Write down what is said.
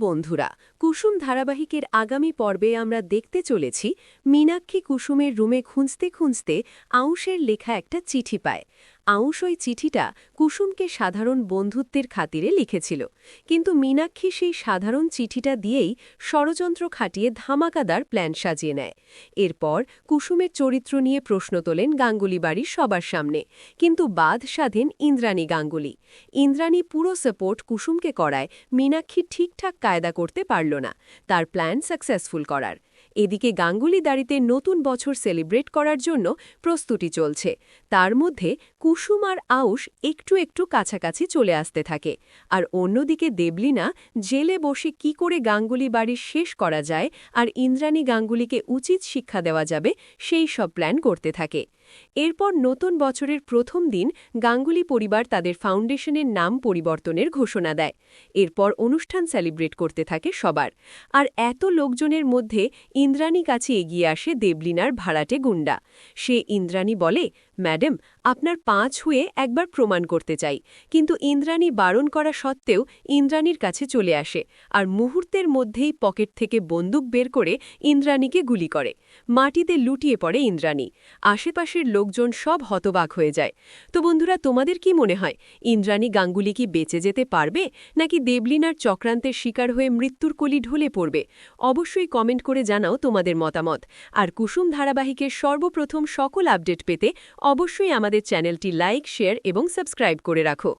বন্ধুরা, কুসুম ধারাবাহিকের আগামী পর্বে আমরা দেখতে চলেছি মীনাক্ষী কুসুমের রুমে খুঁজতে খুঁজতে আউশের লেখা একটা চিঠি পায়। আউশ ওই চিঠিটা কুসুমকে সাধারণ বন্ধুত্বের খাতিরে লিখেছিল। কিন্তু মীনাক্ষী সেই সাধারণ চিঠিটা দিয়েই ষড়যন্ত্র খাটিয়ে ধামাকাদার প্ল্যান সাজিয়ে নেয়। এরপর কুসুমের চরিত্র নিয়ে প্রশ্ন তোলেন গাঙ্গুলি বাড়ির সবার সামনে। কিন্তু বাদ স্বাধীন ইন্দ্রাণী গাঙ্গুলি। ইন্দ্রাণী পুরো সাপোর্ট কুসুমকে করায় মীনাক্ষী ঠিকঠাক কায়দা করতে পারল না। তার প্ল্যান সাকসেসফুল করার। এদিকে গাঙ্গুলি দাড়িতে নতুন বছর সেলিব্রেট করার জন্য প্রস্তুতি চলছে। তার মধ্যে কুসুম আর আউশ একটু একটু কাছাকাছি চলে আসতে থাকে। আর অন্যদিকে দেবলিনা জেলে বসে কি করে গাঙ্গুলি বাড়ি শেষ করা যায় আর ইন্দ্রাণী গাঙ্গুলিকে উচিত শিক্ষা দেওয়া যাবে, সেই সব প্ল্যান করতে থাকে। এরপর নতুন বছরের প্রথম দিন গাঙ্গুলি পরিবার তাদের ফাউন্ডেশনের নাম পরিবর্তনের ঘোষণা দেয়। এরপর অনুষ্ঠান সেলিব্রেট করতে থাকে সবার। আর এত লোকজনের মধ্যে ইন্দ্রাণী কাছে এগিয়ে আসে দেবলিনার ভাড়াটে গুন্ডা সে ইন্দ্রাণী বলে ম্যাডাম, আপনার পাঁচ হয়ে একবার প্রমাণ করতে চাই। কিন্তু ইন্দ্রাণী বারণ করা সত্ত্বেও ইন্দ্রাণীর কাছে চলে আসে আর মুহূর্তের মধ্যেই পকেট থেকে বন্দুক বের করে ইন্দ্রাণীকে গুলি করে। মাটিতে লুটিয়ে পড়ে ইন্দ্রাণী। আশেপাশের লোকজন সব হতবাক হয়ে যায়। তো বন্ধুরা, তোমাদের কি মনে হয়, ইন্দ্রাণী গাঙ্গুলি কি বেঁচে যেতে পারবে নাকি দেবলিনার চক্রান্তের শিকার হয়ে মৃত্যুর কলি ঢলে পড়বে? অবশ্যই কমেন্ট করে জানাও তোমাদের মতামত। আর কুসুম ধারাবাহিকের সর্বপ্রথম সকল আপডেট পেতে অবশ্যই আমাদের চ্যানেলটি লাইক শেয়ার এবং সাবস্ক্রাইব করে রাখো।